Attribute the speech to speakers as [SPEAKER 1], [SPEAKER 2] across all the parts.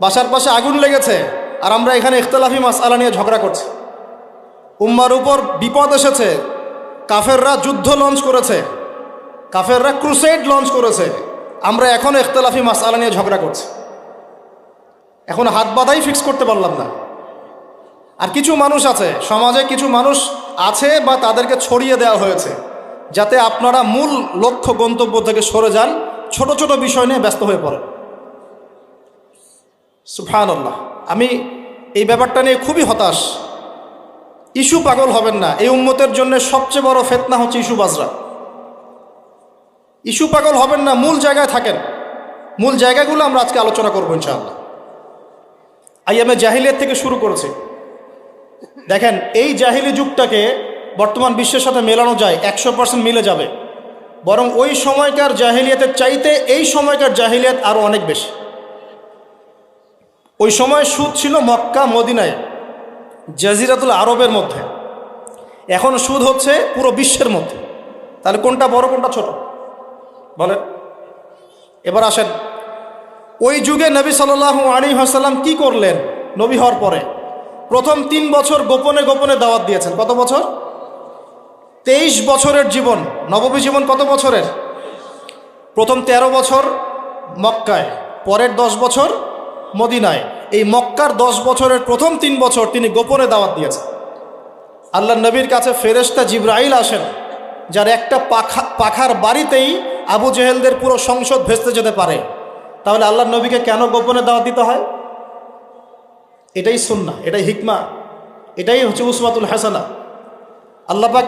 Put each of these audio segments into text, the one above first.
[SPEAKER 1] বাসার পাশে আগুন লেগেছে আর আমরা এখানে ইখতলাফি মাসআলা নিয়ে ঝগড়া করছি। উম্মার উপর বিপদ এসেছে, কাফেররা যুদ্ধ লঞ্চ করেছে, কাফেররা ক্রুসেড লঞ্চ করেছে, আমরা এখন ইখতলাফি মাসআলা নিয়ে ঝগড়া করছি। এখন হাত বাঁধাই ফিক্স করতে পারলাম না। আর কিছু মানুষ আছে, সমাজে কিছু মানুষ আছে বা তাদেরকে ছড়িয়ে দেওয়া হয়েছে, যাতে আপনারা মূল লক্ষ্য গন্তব্য থেকে সরে যান, ছোট ছোট বিষয় নিয়ে ব্যস্ত হয়ে পড়েন। সুফান আল্লাহ আমি এই ব্যাপারটা নিয়ে খুবই হতাশ। ইস্যু পাগল হবেন না। এই উম্মতের জন্য সবচেয়ে বড় ফেতনা হচ্ছে ইস্যু বাজরা। ইস্যু পাগল হবেন না, মূল জায়গায় থাকেন। মূল জায়গাগুলো আমরা আজকে আলোচনা করব ইনশাআল্লাহ। আইএমএ জাহিলিয়াত থেকে শুরু করেছে। দেখেন, এই জাহিলি যুগটাকে বর্তমান বিশ্বের সাথে মেলানো যায়, একশো পার্সেন্ট মিলে যাবে। বরং ওই সময়কার জাহিলিয়াতের চাইতে এই সময়কার জাহিলিয়াত আরও অনেক বেশি। ওই সময় সুদ ছিল মক্কা, মদিনায়, জাজিরাতুল আরবের মধ্যে। এখন সুদ হচ্ছে পুরো বিশ্বের মধ্যে। তাহলে কোনটা বড়, কোনটা ছোট? বলেন। এবার আসেন। ওই যুগে নবী সাল্লাহ আলী হাসাল্লাম কি করলেন নবী হওয়ার পরে? প্রথম তিন বছর গোপনে গোপনে দাওয়াত দিয়েছেন। কত বছর? তেইশ বছরের জীবন। নববী জীবন কত বছরের? প্রথম ১৩ বছর মক্কায়, পরের দশ বছর মদিনায়। এই মক্কার দশ বছরের প্রথম তিন বছর তিনি গোপনে দাওয়াত দিয়েছেন। আল্লাহ নবীর কাছে ফেরেশতা জিব্রাইল আসেন, যার একটা পাখা পাখার বাড়িতেই আবু জেহেলদের পুরো সংসদ ভেস্তে যেতে পারে। তাহলে আল্লাহ নবীকে কেন গোপনে দাওয়াত দিতে হয়? এটাই সুন্না, এটাই হিকমা, এটাই হচ্ছে উসমাতুল হাসানা। আল্লাপাক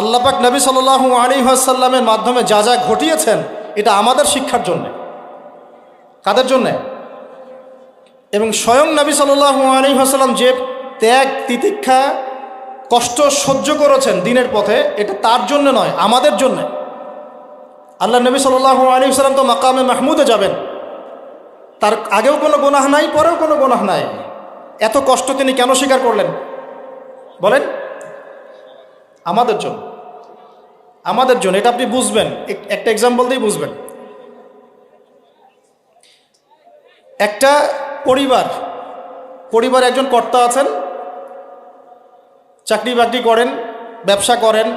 [SPEAKER 1] আল্লাপাক নবী সাল আলী আসাল্লামের মাধ্যমে যা যা ঘটিয়েছেন, এটা আমাদের শিক্ষার জন্যে। কাদের জন্যে? এবং স্বয়ং নবী সাল আলী আসাল্লাম যে ত্যাগ, তিতিক্ষা, কষ্ট সহ্য করেছেন দিনের পথে, এটা তার জন্য নয়, আমাদের জন্যে। আল্লাহ নবী সাল আলী সাল্লাম তো মাকামে মাহমুদে যাবেন। তার আগেও কোনো গোনাহ নাই, পরেও কোনো গোনাহ নাই। এত কষ্ট তিনি কেন স্বীকার করলেন? বলেন। আমাদের জন্য। আমাদের জন্য, এটা আপনি বুঝবেন। একটা এক্সাম্পল দিয়েই বুঝবেন। একটা পরিবার। পরিবার একজন কর্তা আছেন। চাকরি বাকরি করেন, ব্যবসা করেন।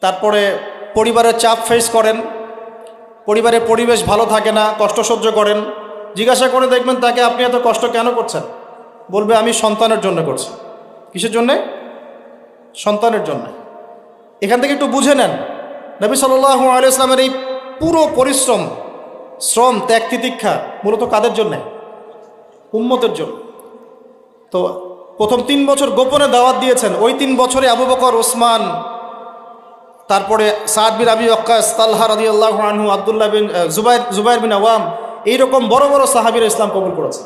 [SPEAKER 1] তারপরে পরিবারের চাপ ফেস করেন। পরিবারের পরিবেশ ভালো থাকে না, কষ্ট সহ্য করেন। জিজ্ঞাসা করে দেখবেন তাকে আপনি এত কষ্ট কেন করছেন? বলবে, আমি সন্তানের জন্য করছি। কিসের জন্যে? সন্তানের জন্য। এখান থেকে একটু বুঝে নেন। নবী সাল্লু আলিয়াস্লামের এই পুরো পরিশ্রম শ্রম, ত্যাগ, তিতিক্ষা মূলত কাদের জন্যে? উম্মতের জন্য। তো প্রথম তিন বছর গোপনে দাওয়াত দিয়েছেন। ওই তিন বছরে আবু বকর, ওসমান, তারপরে সাদ বিন আবি অক্কাস তাল্হা রাদি আল্লাহ আনহু, আবদুল্লাহ বিন জুবাইর জুবাইর বিন আওয়াম, এইরকম বড় বড় সাহাবির ইসলাম কবুল করেছে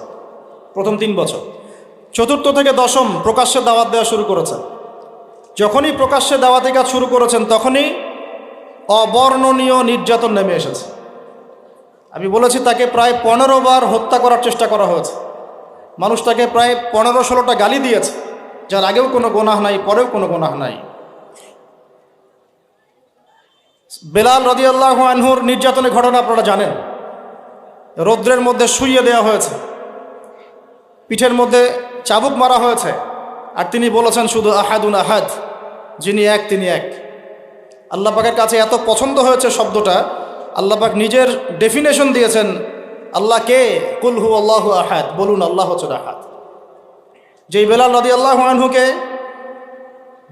[SPEAKER 1] প্রথম তিন বছর। চতুর্থ থেকে দশম প্রকাশ্যে দাওয়াত দেওয়া শুরু করেছেন। যখনই প্রকাশ্যে দাওয়াতি কাজ শুরু করেছেন, তখনই অবর্ণনীয় নির্যাতন নেমে এসেছে। আমি বলেছি তাকে প্রায় পনেরো বার হত্যা করার চেষ্টা করা হয়েছে। মানুষ তাকে প্রায় পনেরো ষোলোটা গালি দিয়েছে, যার আগেও কোনো গোনাহ নাই, পরেও কোনো গোনাহ নাই। বেলাল রদিয়াল্লাহ আনহুর নির্যাতনের ঘটনা আপনারা জানেন। রৌদ্রের মধ্যে শুইয়ে দেওয়া হয়েছে। পিঠের মধ্যে চাবুক মারা হয়েছে। আর তিনি বলেছেন, শুধু আহাদুন আহাদ, যিনি এক, তিনি এক। আল্লাহ পাকের কাছে এত পছন্দ হয়েছে শব্দটা আল্লাহ পাক নিজের ডেফিনেশন দিয়েছেন, আল্লাহ কে? কুলহু আল্লাহ আহাদ, বলুন আল্লাহ হচ্ছেন আহাদ। যেই বেলাল রদি আল্লাহ আনহুকে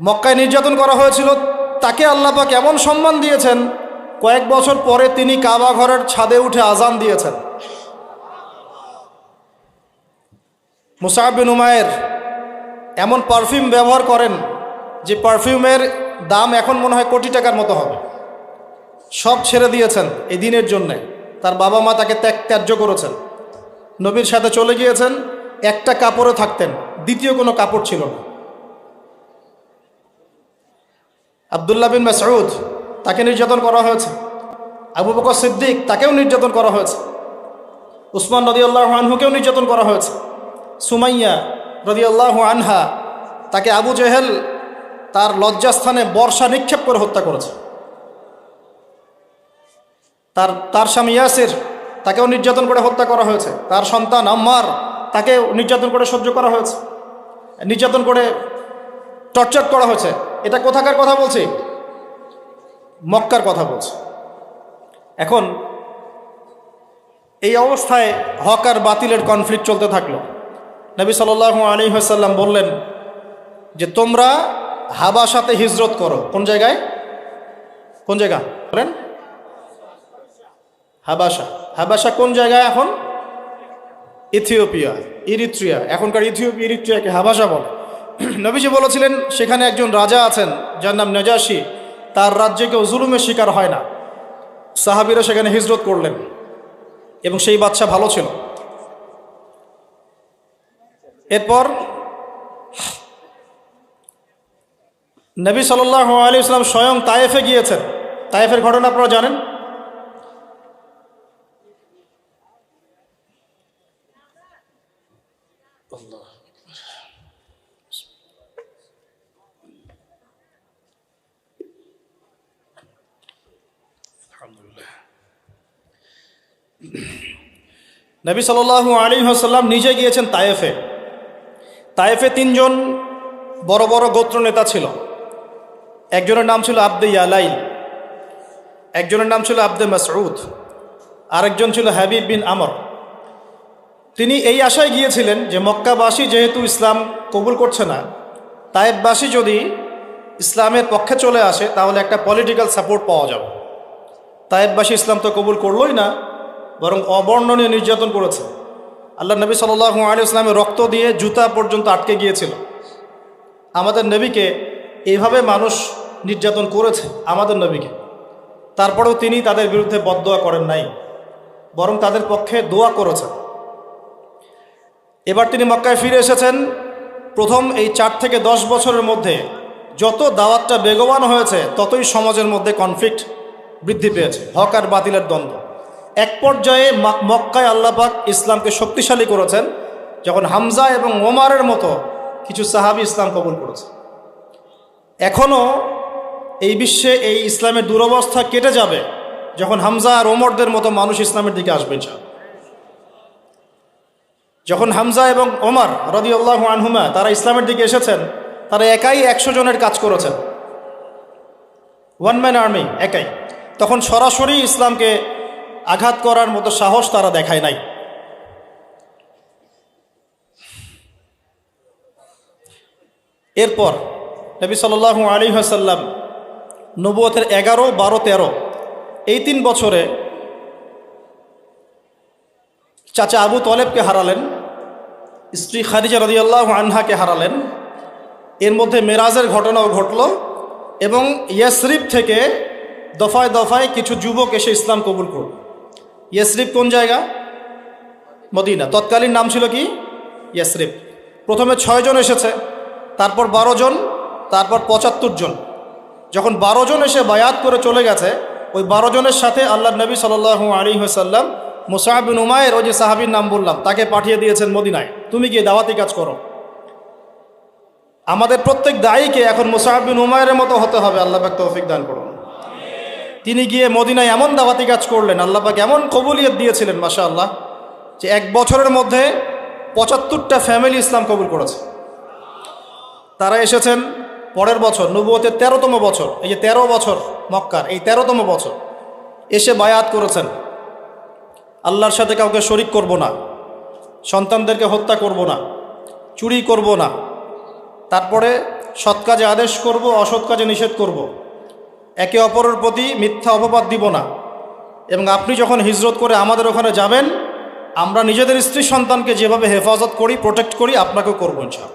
[SPEAKER 1] মক্কায় নির্যাতন করা হয়েছিল, তাকে আল্লাহ পাক এমন সম্মান দিয়েছেন, কয়েক বছর পরে তিনি কাবা ঘরের ছাদে উঠে আজান দিয়েছেন। মুসাহাব বিন উমায়ের এমন পারফিউম ব্যবহার করেন, যে পারফিউমের দাম এখন মনে হয় কোটি টাকার মতো হবে। সব ছেড়ে দিয়েছেন এই দিনের জন্যে। তার বাবা মা তাকে ত্যাগ ত্যায্য করেছেন। নবীর সাথে চলে গিয়েছেন, একটা কাপড়ে থাকতেন, দ্বিতীয় কোনো কাপড় ছিল না। আবদুল্লাহ বিন মাসউদ তাকে নির্যাতন করা হয়েছে। আবু বকর সিদ্দিক তাকেও নির্যাতন করা হয়েছে। উসমান রদিয়াল্লাহ আনহুকেও নির্যাতন করা হয়েছে। সুমাইয়া রদিয়াল্লাহ আনহা তাকে আবু জেহেল তার লজ্জাস্থানে বর্ষা নিক্ষেপ করে হত্যা করেছে। তার তার স্বামী ইয়াসির, তাকেও নির্যাতন করে হত্যা করা হয়েছে। তার সন্তান আম্মার তাকে নির্যাতন করে সহ্য করা হয়েছে। নির্যাতন করে টর্চার করা হয়েছে। এটা কোথাকার কথা বলছি? মক্কার কথা বলছি। এখন এই অবস্থায় হক আর বাতিলের কনফ্লিক্ট চলতে থাকল। নবী সাল্লাহ আলী হাসাল্লাম বললেন যে, তোমরা হাবাসাতে হিজরত করো। কোন জায়গায়? কোন জায়গা? বলেন। হাবাসা। হাবাসা কোন জায়গায় এখন? Ethiopia, Eritrea. এখনকার ইথিওপিয়া ইরিত্রিয়াকে হাবাসা বলে। নবীজি বলেছিলেন, সেখানে একজন রাজা আছেন, যার নাম নজাসি। তার রাজ্যে কেউ জুলুমের শিকার হয় না। সাহাবিরা সেখানে হিজরত করলেন। এবং সেই বাচ্চা ভালো ছিল। এরপর নবী সাল্লাহ আলী ইসলাম স্বয়ং তায়েফে গিয়েছেন। তায়েফের ঘটনা আপনারা জানেন। নবী সাল্লাহ আলী হাসাল্লাম নিজে গিয়েছেন তায়েফে। তায়েফে তিনজন বড় বড় গোত্র নেতা ছিল। একজনের নাম ছিল আব্দে ইয়ালাইল, একজনের নাম ছিল আব্দে মাসউদ, আরেকজন ছিল হাবিব বিন আমর। তিনি এই আশায় গিয়েছিলেন যে মক্কাবাসী যেহেতু ইসলাম কবুল করছে না তায়েববাসী যদি ইসলামের পক্ষে চলে আসে, তাহলে একটা পলিটিক্যাল সাপোর্ট পাওয়া যাবে। তায়েববাসী ইসলাম তো কবুল করলোই না বরং অবর্ণনীয় নির্যাতন করেছে। আল্লাহ নবী সাল্লাহ আলী ইসলামের রক্ত দিয়ে জুতা পর্যন্ত আটকে গিয়েছিল। আমাদের নবীকে এইভাবে মানুষ নির্যাতন করেছে, আমাদের নবীকে। তারপরেও তিনি তাদের বিরুদ্ধে বদদোয়া করেন নাই, বরং তাদের পক্ষে দোয়া করেছেন। এবার তিনি মক্কায় ফিরে এসেছেন। প্রথম এই চার থেকে দশ বছরের মধ্যে যত দাওয়াতটা বেগবান হয়েছে, ততই সমাজের মধ্যে কনফ্লিক্ট বৃদ্ধি পেয়েছে। হক আর বাতিলের দ্বন্দ্ব। এক পর্যায়ে মক্কায় আল্লাপাক ইসলামকে শক্তিশালী করেছেন, যখন হামজা এবং ওমারের মতো কিছু সাহাবি ইসলাম কবুল করেছে। এখনও এই বিশ্বে এই ইসলামের দুরবস্থা কেটে যাবে যখন হামজা আর ওমরদের মতো মানুষ ইসলামের দিকে আসবে যা যখন হামজা এবং ওমর রদি আল্লাহ আনহুমা তারা ইসলামের দিকে এসেছেন, তারা একাই একশো জনের কাজ করেছেন। ওয়ান ম্যান আর্মি, একাই। তখন সরাসরি ইসলামকে আঘাত করার মতো সাহস তারা দেখায় নাই। এরপর নবী সাল আলী হাসাল্লাম নবুয়তের এগারো, বারো, তেরো, এই তিন বছরে চাচা আবু তলেবকে হারালেন, স্ত্রী খাদিজা রদিয়াল্লাহ আনহাকে হারালেন। এর মধ্যে মেরাজের ঘটনাও ঘটল এবং ইয়াসরিফ থেকে দফায় দফায় কিছু যুবক এসে ইসলাম কবুল করল। ইয়াসরিফ কোন জায়গা? মদিনা। তৎকালীন নাম ছিল কি? ইয়াসরিফ। প্রথমে ছয়জন এসেছে, তারপর বারো জন, তারপর পঁচাত্তর জন। যখন বারো জন এসে বায়াত করে চলে গেছে, ওই বারো জনের সাথে আল্লাহ নবী সাল আলী হাসাল্লাম মুসাহাবিন উমায়ের ওই যে সাহাবির নাম বললাম, তাকে পাঠিয়ে দিয়েছেন মদিনায়। তুমি গিয়ে দাওয়াতি কাজ করো। আমাদের প্রত্যেক দায়ীকে এখন মুসাহাবিন উমায়ের মতো হতে হবে, আল্লাহ তৌফিক দান করুন। তিনি গিয়ে মদিনায় এমন দাওয়াতি কাজ করলেন, আল্লাহ পাক এমন কবুলিয়ত দিয়েছিলেন মাসা আল্লাহ যে এক বছরের মধ্যে পঁচাত্তরটা ফ্যামিলি ইসলাম কবুল করেছে তারা এসেছেন পরের বছর, নবুয়তের তেরোতম বছর, এই যে তেরো বছর মক্কার, এই তেরোতম বছর, এসে বায়াত করেছেন আল্লাহর সাথে কাউকে শরিক করব না, সন্তানদেরকে হত্যা করব না, চুরি করব না, তারপরে সৎ কাজে আদেশ করব, অসৎ কাজে নিষেধ করব। একে অপরের প্রতি মিথ্যা অপবাদ দিব না। এবং আপনি যখন হিজরত করে আমাদের ওখানে যাবেন, আমরা নিজেদের স্ত্রী সন্তানকে যেভাবে হেফাজত করি প্রোটেক্ট করি, আপনাকেও করব ইনশাল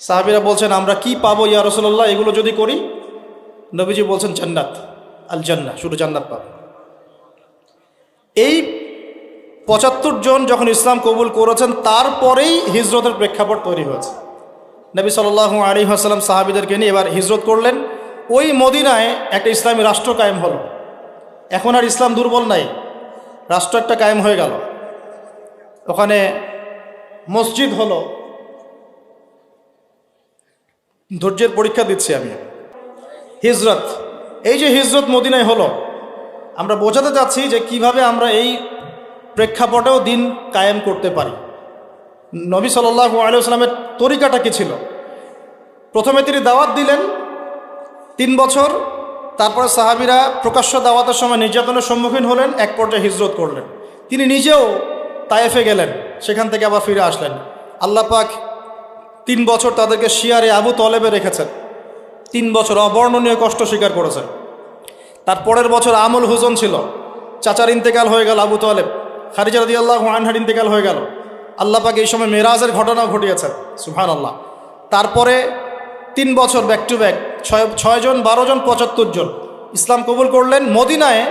[SPEAKER 1] সাহাবিরা বলছেন, আমরা কি পাবো ইয়া রসল্লাহ এগুলো যদি করি, নবীজি বলছেন, জান্নাত আল জান্না শুধু জান্নাত পাবো। এই পঁচাত্তর জন যখন ইসলাম কবুল করেছেন, তারপরেই হিজরতের প্রেক্ষাপট তৈরি হয়েছে। নবী সাল্লাহ আলী আসালাম সাহাবিদেরকে নিয়ে এবার হিজরত করলেন। ওই মদিনায় একটা ইসলামী রাষ্ট্র কায়েম হলো। এখন আর ইসলাম দুর্বল নাই। রাষ্ট্র একটা কায়েম হয়ে গেল। ওখানে মসজিদ হলো। ধৈর্যের পরীক্ষা দিচ্ছি আমি। হিজরত। এই যে হিজরত মদিনায় হলো, আমরা বোঝাতে চাচ্ছি যে কীভাবে আমরা এই প্রেক্ষাপটেও দিন কায়েম করতে পারি। নবী সাল্লাহু আলিয়াস্লামের তরিকাটা কী ছিল? প্রথমে তিনি দাওয়াত দিলেন তিন বছর, তারপরে সাহাবিরা প্রকাশ্য দাওয়াতের সময় নির্যাতনের সম্মুখীন হলেন, এক পর্যায়ে হিজরত করলেন। তিনি নিজেও তায়েফে গেলেন, সেখান থেকে আবার ফিরে আসলেন। আল্লাহ পাক তিন বছর তাদেরকে শিয়ারে আবু তলেবে রেখেছেন। তিন বছর অবর্ণনীয় কষ্ট স্বীকার করেছেন। তার পরের বছর আমুল হুজন ছিল। চাচার ইন্তেকাল হয়ে গেল আবু তলেব। খারিজা রদি আল্লাহ আনহার ইন্তেকাল হয়ে গেল। আল্লাহ পাক এই সময় মেরাজের ঘটনাও ঘটিয়েছেন সুহান আল্লাহ তারপরে তিন বছর ব্যাক টু ব্যাক ছয় ছয়জন বারো জন, পঁচাত্তর জন। ইসলাম কবুল করলেন, মদিনায়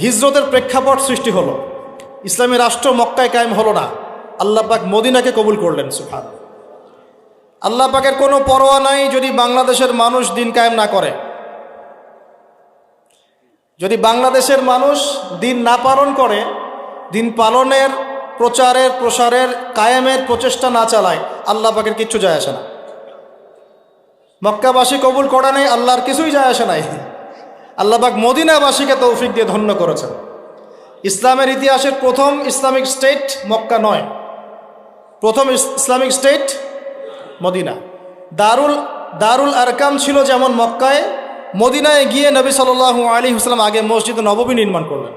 [SPEAKER 1] হিজরতের প্রেক্ষাপট সৃষ্টি হলো। ইসলামী রাষ্ট্র মক্কায় কায়েম হলো না। আল্লাহ পাক মদিনাকে কবুল করলেন সুফান আল্লাহ পাকের কোনো পরোয়া নাই যদি বাংলাদেশের মানুষ দিন কায়েম না করে। যদি বাংলাদেশের মানুষ দিন না পালন করে, দিন পালনের প্রচারের, প্রসারের, কায়েমের প্রচেষ্টা না চালায়, আল্লাহ পাকের কিচ্ছু যায় আসে না। মক্কাবাসী কবুল করা নেই, আল্লাহর কিছুই যায় আসে নাই। আল্লাহবাক মদিনাবাসীকে তৌফিক দিয়ে ধন্য করেছেন। ইসলামের ইতিহাসের প্রথম ইসলামিক স্টেট মক্কা নয়। প্রথম ইসলামিক স্টেট মদিনা। দারুল দারুল আরকাম ছিল যেমন মক্কায়, মদিনায় গিয়ে নবী সাল্লু আলী হুসলাম আগে মসজিদ নবমী নির্মাণ করলেন।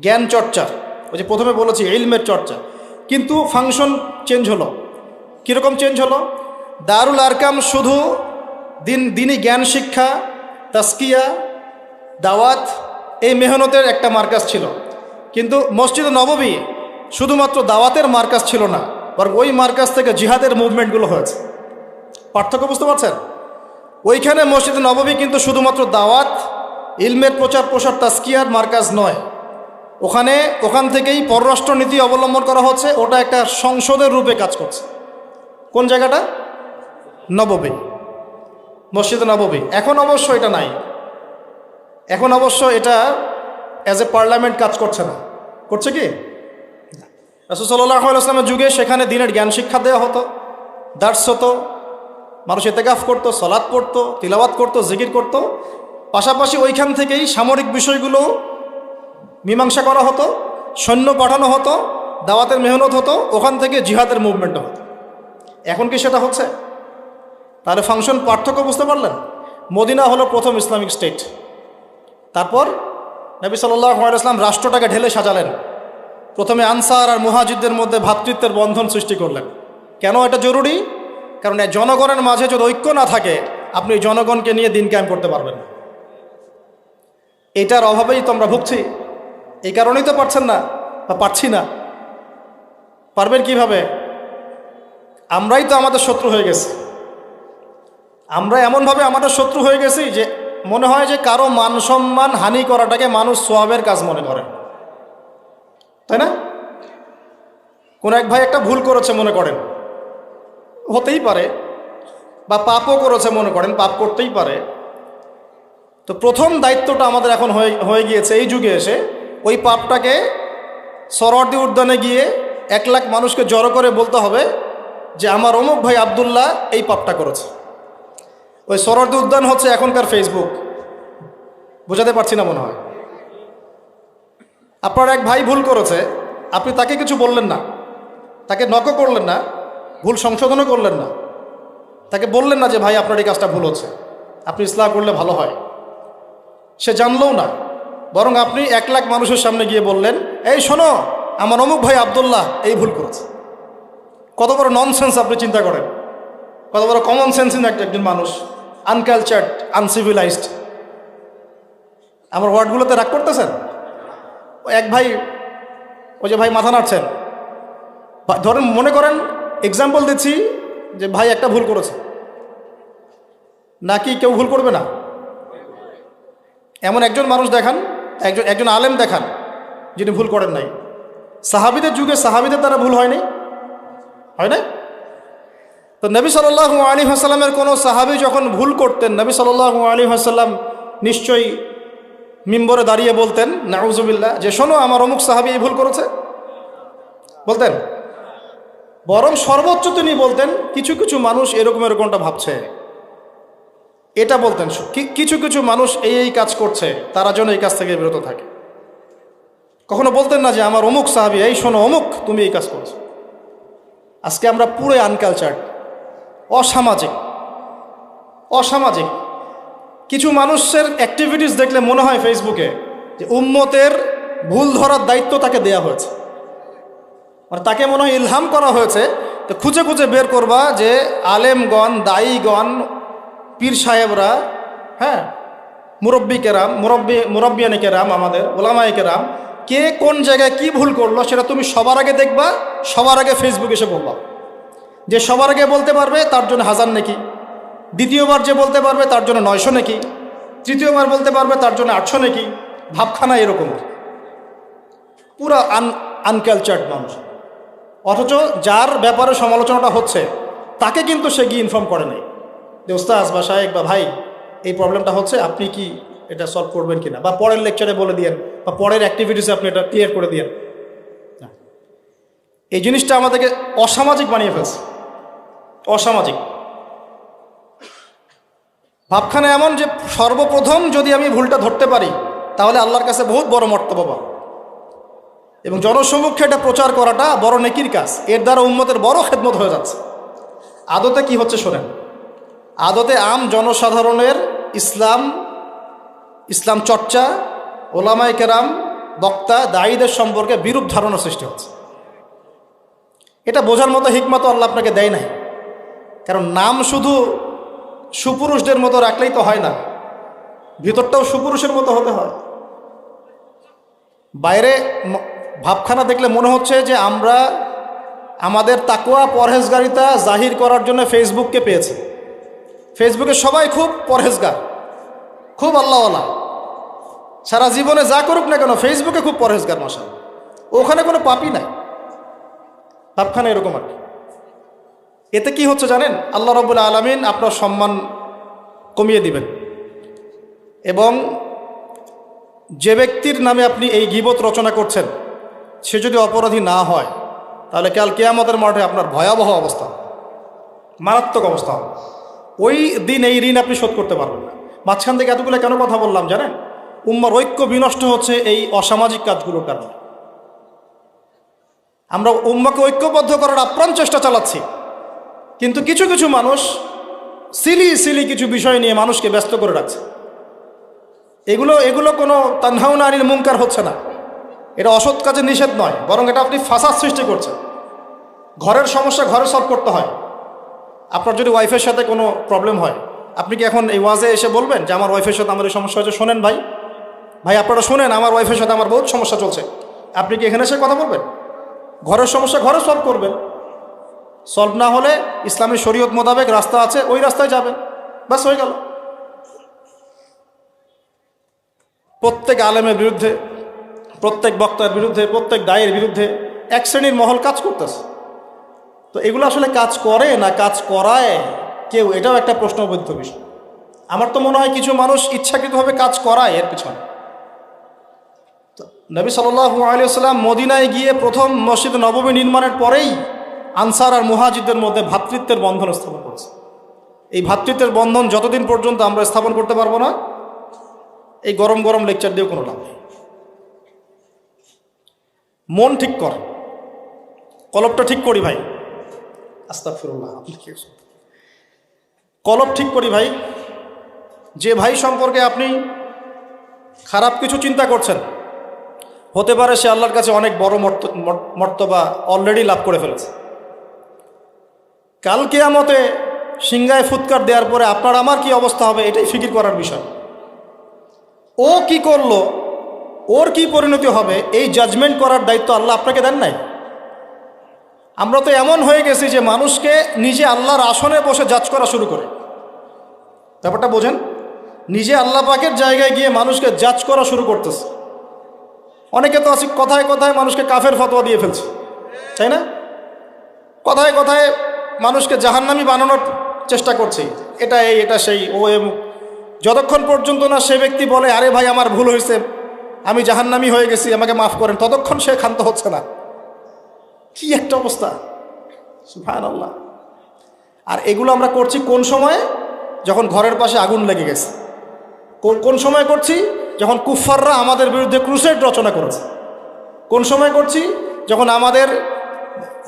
[SPEAKER 1] জ্ঞান চর্চা, ওই যে প্রথমে বলেছি, ইলমের চর্চা। কিন্তু ফাংশন চেঞ্জ হলো। কীরকম চেঞ্জ হলো? দারুল আরকাম শুধু দিন, দিনই জ্ঞান শিক্ষা, তাস্কিয়া, দাওয়াত, এই মেহনতের একটা মার্কাজ ছিল। কিন্তু মসজিদ নববী শুধুমাত্র দাওয়াতের মার্কাজ ছিল না, বরং ওই মার্কাজ থেকে জিহাদের মুভমেন্টগুলো হয়েছে। পার্থক্য বুঝতে পারছেন? ওইখানে মসজিদ নববী কিন্তু শুধুমাত্র দাওয়াত, ইলমের প্রচার প্রসার, তাস্কিয়ার মার্কাজ নয়। ওখানে, ওখান থেকেই পররাষ্ট্র নীতি অবলম্বন করা হচ্ছে, ওটা একটা সংসদের রূপে কাজ করছে। কোন জায়গাটা? নববী মসজিদ নববী এখন অবশ্য এটা নাই। এখন অবশ্য এটা অ্যাজ এ পার্লামেন্ট কাজ করছে না। করছে কি? আসলামের যুগে সেখানে দিনের জ্ঞান শিক্ষা দেওয়া হতো। দার্স হতো। মানুষ এতেকাফ করতো সলাদ পড়তো তিলাবাত করতো, জিকির করতো। পাশাপাশি ওইখান থেকেই সামরিক বিষয়গুলো মীমাংসা করা হতো, সৈন্য পাঠানো হতো, দাওয়াতের মেহনত হতো, ওখান থেকে জিহাদের মুভমেন্টও হতো। এখন কি সেটা হচ্ছে? তাহলে ফাংশন পার্থক্য বুঝতে পারলেন? মদিনা হলো প্রথম ইসলামিক স্টেট। তারপর নবী সাল্লাম রাষ্ট্রটাকে ঢেলে সাজালেন। প্রথমে আনসার আর মুহাজিদদের মধ্যে ভ্রাতৃত্বের বন্ধন সৃষ্টি করলেন। কেন এটা জরুরি? কারণ জনগণের মাঝে যদি ঐক্য না থাকে, আপনি জনগণকে নিয়ে দিন ক্যাম্প করতে পারবেন এটার অভাবেই তো আমরা ভুগছি। এই কারণেই তো পারছেন না, বা পারছি না। পারবেন কীভাবে? আমরাই তো আমাদের শত্রু হয়ে গেছি। আমরা এমনভাবে আমাদের শত্রু হয়ে গেছি যে মনে হয় যে কারও মান সম্মান হানি করাটাকে মানুষ সোয়াবের কাজ মনে করে। তাই না? কোন এক ভাই একটা ভুল করেছে মনে করেন। হতেই পারে বা পাপও করেছে মনে করেন, পাপ করতেই পারে। তো প্রথম দায়িত্বটা আমাদের এখন হয়ে গিয়েছে এই যুগে এসে ওই পাপটাকে সরওয়ার্দি উদ্যানে গিয়ে এক লাখ মানুষকে জড়ো করে বলতে হবে যে, আমার অমুক ভাই আবদুল্লাহ এই পাপটা করেছে। ওই সরওয়ার্দি উদ্যান হচ্ছে এখনকার ফেসবুক বোঝাতে পারছি না মনে হয়। আপনার এক ভাই ভুল করেছে। আপনি তাকে কিছু বললেন না। তাকে নকও করলেন না। ভুল সংশোধনও করলেন না। তাকে বললেন না যে, ভাই, আপনার এই কাজটা ভুল হচ্ছে। আপনি ইসলাম করলে ভালো হয়। সে জানলেও না। বরং আপনি এক লাখ মানুষের সামনে গিয়ে বললেন, এই শোনো, আমার অমুক ভাই আবদুল্লাহ এই ভুল করেছে। কত বড় ননসেন্স আপনি চিন্তা করেন। কত বড় কমন একটা একজন মানুষ। Uncultured, uncivilised. আমার ওয়ার্ডগুলোতে রাগ করতেছেন? ও এক ভাই ওই যে ভাই মাথা নাড়ছেন। ধরেন মনে করেন এক্সাম্পল দিচ্ছি যে ভাই একটা ভুল করেছে। নাকি কেউ ভুল করবে না? এমন একজন মানুষ দেখান, একজন একজন আলেম দেখান, যিনি ভুল করেন নাই। সাহাবিদের যুগে সাহাবিদের দ্বারা ভুল হয়নি? হয় না তো নবী সাল্লাহ আলী হাসাল্লামের কোনো সাহাবি যখন ভুল করতেন, নবী সাল্লাহ আলী হাসাল্লাম নিশ্চয়ই মিম্বরে দাঁড়িয়ে বলতেন নাউজুবিল্লাহ যে শোনো, আমার অমুক সাহাবি এই ভুল করেছে? বলতেন। বরং সর্বোচ্চ তিনি বলতেন, কিছু কিছু মানুষ এরকম এরকমটা ভাবছে। এটা বলতেন। কিছু কিছু মানুষ এই এই কাজ করছে, তারা যেন এই কাজ থেকে বিরত থাকে। কখনো বলতেন না যে, আমার অমুক সাহাবি, এই শোনো অমুক, তুমি এই কাজ করছ। আজকে আমরা পুরো আনকালচার্ড অসামাজিক। অসামাজিক। কিছু মানুষের অ্যাক্টিভিটিস দেখলে মনে হয় ফেসবুকে যে উম্মতের ভুল ধরার দায়িত্ব তাকে দেয়া হয়েছে। মানে তাকে মনে হয় ইলহাম করা হয়েছে তো খুঁজে খুঁজে বের করবা যে আলেমগণ, দায়ীগণ, পীর সাহেবরা হ্যাঁ মুরব্বী কেরাম, মুরব্বী, মুরব্বিয়ানি কেরাম আমাদের ওলামাই কেরাম, কে কোন জায়গায় কি ভুল করল সেটা তুমি সবার আগে দেখবা, সবার আগে ফেসবুকে এসে বলবা। যে সবার আগে বলতে পারবে তার জন্য হাজার নাকি। দ্বিতীয়বার যে বলতে পারবে তার জন্য নয়শো নাকি। তৃতীয়বার বলতে পারবে তার জন্য আটশো নাকি। ভাবখানা এরকম। পুরা আন আনকালচার্ড মানুষ। অথচ যার ব্যাপারে সমালোচনাটা হচ্ছে, তাকে কিন্তু সে গিয়ে ইনফর্ম করে নাই। যে ওস্তাজ বা সাহেব বা ভাই, এই প্রবলেমটা হচ্ছে, আপনি কি এটা সলভ করবেন কিনা? বা পরের লেকচারে বলে দিয়েন, বা পরের অ্যাক্টিভিটিসে আপনি এটা ক্লিয়ার করে দিয়েন। এই জিনিসটা আমাদেরকে অসামাজিক বানিয়ে ফেলছে। অসামাজিক। ভাবখানা এমন যে সর্বপ্রথম যদি আমি ভুলটা ধরতে পারি, তাহলে আল্লাহর কাছে বহুত বড় মর্তব্য পাবো। এবং জনসম্মুখে এটা প্রচার করাটা বড় নেকির কাজ। এর দ্বারা উন্মতের বড় খেদমত হয়ে যাচ্ছে। আদতে কি হচ্ছে শোনেন। আদতে আম জনসাধারণের ইসলাম ইসলাম চর্চা ওলামাই কেরাম, বক্তা, দায়ীদের সম্পর্কে বিরূপ ধারণা সৃষ্টি হচ্ছে। এটা বোঝার মতো হিকমত আল্লাহ আপনাকে দেয় নাই। কারণ নাম শুধু সুপুরুষদের মতো রাখলেই তো হয় না, ভিতরটাও সুপুরুষের মতো হতে হয়। বাইরে ভাবখানা দেখলে মনে হচ্ছে যে আমরা আমাদের তাকুয়া পরহেজগারিতা জাহির করার জন্য ফেসবুককে পেয়েছি। ফেসবুকে সবাই খুব পরহেজগার, খুব আল্লাহওয়ালা। সারা জীবনে যা করুক না কেন ফেসবুকে খুব পরহেজগার মশা ওখানে কোনো পাপই নাই। ভাবখানা এরকম আর কি। এতে কি হচ্ছে জানেন? আল্লাহ রবুল্লা আলমিন আপনার সম্মান কমিয়ে দিবেন। এবং যে ব্যক্তির নামে আপনি এই গিবত রচনা করছেন, সে যদি অপরাধী না হয়, তাহলে কাল কেয়ামতের মাঠে আপনার ভয়াবহ অবস্থা, মারাত্মক অবস্থা। ওই দিন এই ঋণ আপনি শোধ করতে পারবেন না। মাঝখান থেকে এতগুলো কেন কথা বললাম জানেন? উম্মার ঐক্য বিনষ্ট হচ্ছে এই অসামাজিক কাজগুলোর কারণে। আমরা উম্মাকে ঐক্যবদ্ধ করার আপ্রাণ চেষ্টা চালাচ্ছি। কিন্তু কিছু কিছু মানুষ সিলি সিলি কিছু বিষয় নিয়ে মানুষকে ব্যস্ত করে রাখছে। এগুলো এগুলো কোনো তানহাউন আনির মুঙ্কার হচ্ছে না। এটা অসৎ কাজে নিষেধ নয়, বরং এটা আপনি ফাঁসাদ সৃষ্টি করছেন। ঘরের সমস্যা ঘরে সলভ করতে হয়। আপনার যদি ওয়াইফের সাথে কোনো প্রবলেম হয়, আপনি কি এখন এই ওয়াজে এসে বলবেন যে, আমার ওয়াইফের সাথে আমার এই সমস্যা হয়েছে শোনেন ভাই। ভাই, আপনারা শোনেন, আমার ওয়াইফের সাথে আমার বহুত সমস্যা চলছে। আপনি কি এখানে এসে কথা বলবেন? ঘরের সমস্যা ঘরে সলভ করবেন। সলভ না হলে ইসলামী শরীয়ত মোতাবেক রাস্তা আছে, ওই রাস্তায় যাবে। ব্যাস, হয়ে গেল। প্রত্যেক আলেমের বিরুদ্ধে, প্রত্যেক বক্তার বিরুদ্ধে, প্রত্যেক দায়ের বিরুদ্ধে এক শ্রেণির মহল কাজ করতেছে। তো এগুলো আসলে কাজ করে না কাজ করায় কেউ? এটাও একটা প্রশ্নবদ্ধ বিষয়। আমার তো মনে হয় কিছু মানুষ ইচ্ছাকৃতভাবে কাজ করায় এর পিছনে। নবী সাল্লু আলিয়াল্লাম মদিনায় গিয়ে প্রথম মসজিদ নবমী নির্মাণের পরেই আনসার আর মুহাজিদদের মধ্যে ভ্রাতৃত্বের বন্ধন স্থাপন করছে। এই ভ্রাতৃত্বের বন্ধন যতদিন পর্যন্ত আমরা স্থাপন করতে পারব না, এই গরম গরম লেকচার দিয়েও কোনো লাভ নেই। মন ঠিক কর। কলপটা ঠিক করি ভাই। আস্তা ফিরুল্লাহ আপনি কি কলপ ঠিক করি ভাই। যে ভাই সম্পর্কে আপনি খারাপ কিছু চিন্তা করছেন, হতে পারে সে আল্লাহর কাছে অনেক বড় মর্ত- মর- মর্তবা অলরেডি লাভ করে ফেলেছে। কাল কেয়ামতে সিংগায় ফুৎকার দেওয়ার পরে আপনার আমার কি অবস্থা হবে? এটাই ফিকির করার বিষয়। ও কি করল? ওর কি পরিণতি হবে? এই জাজমেন্ট করার দায়িত্ব আল্লাহ আপনাকে দেন নাই? আমরা তো এমন হয়ে গেছি যে মানুষকে নিজে আল্লাহর আসনে বসে জাজ করা শুরু করে। ব্যাপারটা বোঝেন? নিজে আল্লাহ পাকের জায়গায় গিয়ে মানুষকে জাজ করা শুরু করতেছে। অনেকে তো আছে কথায় কথায় মানুষকে কাফের ফতোয়া দিয়ে ফেলছে। তাই না? কথায় কথায় মানুষকে জাহান্নামি বানানোর চেষ্টা করছে। এটা এই, এটা সেই। ও এম, যতক্ষণ পর্যন্ত না সে ব্যক্তি বলে, আরে ভাই, আমার ভুল হয়েছে, আমি জাহান্নামি হয়ে গেছি, আমাকে মাফ করেন, ততক্ষণ সে ক্ষান্ত হচ্ছে না। কি একটা অবস্থা। সুফান আল্লাহ আর এগুলো আমরা করছি কোন সময়ে? যখন ঘরের পাশে আগুন লেগে গেছে। কোন সময় করছি? যখন কুফাররা আমাদের বিরুদ্ধে ক্রুসেড রচনা করেছে। কোন সময় করছি? যখন আমাদের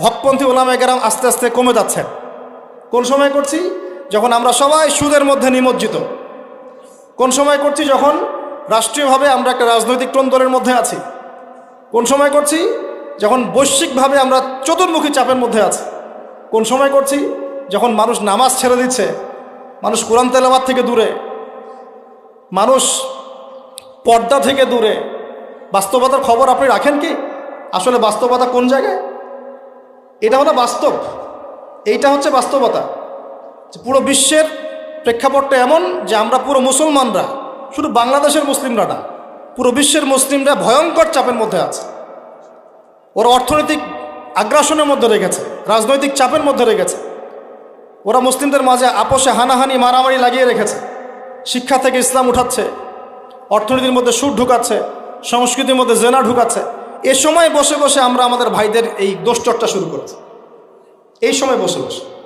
[SPEAKER 1] হকপন্থী ওলামা কেরাম আস্তে আস্তে কমে যাচ্ছেন কোন সময় করছি? যখন আমরা সবাই সুদের মধ্যে নিমজ্জিত। কোন সময় করছি? যখন রাষ্ট্রীয়ভাবে আমরা একটা রাজনৈতিক টন্দলের মধ্যে আছি। কোন সময় করছি? যখন বৈশ্বিকভাবে আমরা চতুর্মুখী চাপের মধ্যে আছি। কোন সময় করছি? যখন মানুষ নামাজ ছেড়ে দিচ্ছে। মানুষ কোরআন তেলাবাদ থেকে দূরে। মানুষ পর্দা থেকে দূরে। বাস্তবতার খবর আপনি রাখেন কি? আসলে বাস্তবতা কোন জায়গায়? এটা হলো বাস্তব। এইটা হচ্ছে বাস্তবতা। পুরো বিশ্বের প্রেক্ষাপটটা এমন যে আমরা পুরো মুসলমানরা, শুধু বাংলাদেশের মুসলিমরা না, পুরো বিশ্বের মুসলিমরা ভয়ঙ্কর চাপের মধ্যে আছে। ওরা অর্থনৈতিক আগ্রাসনের মধ্যে রেখেছে, রাজনৈতিক চাপের মধ্যে রেখেছে। ওরা মুসলিমদের মাঝে আপোষে হানাহানি, মারামারি লাগিয়ে রেখেছে। শিক্ষা থেকে ইসলাম উঠাচ্ছে, অর্থনীতির মধ্যে সুদ ঢুকাচ্ছে, সংস্কৃতির মধ্যে জেনা ঢুকাচ্ছে। এ সময় বসে বসে আমরা আমাদের ভাইদের এই দোষ চর্চা শুরু করেছি। এই সময় বসে বসে।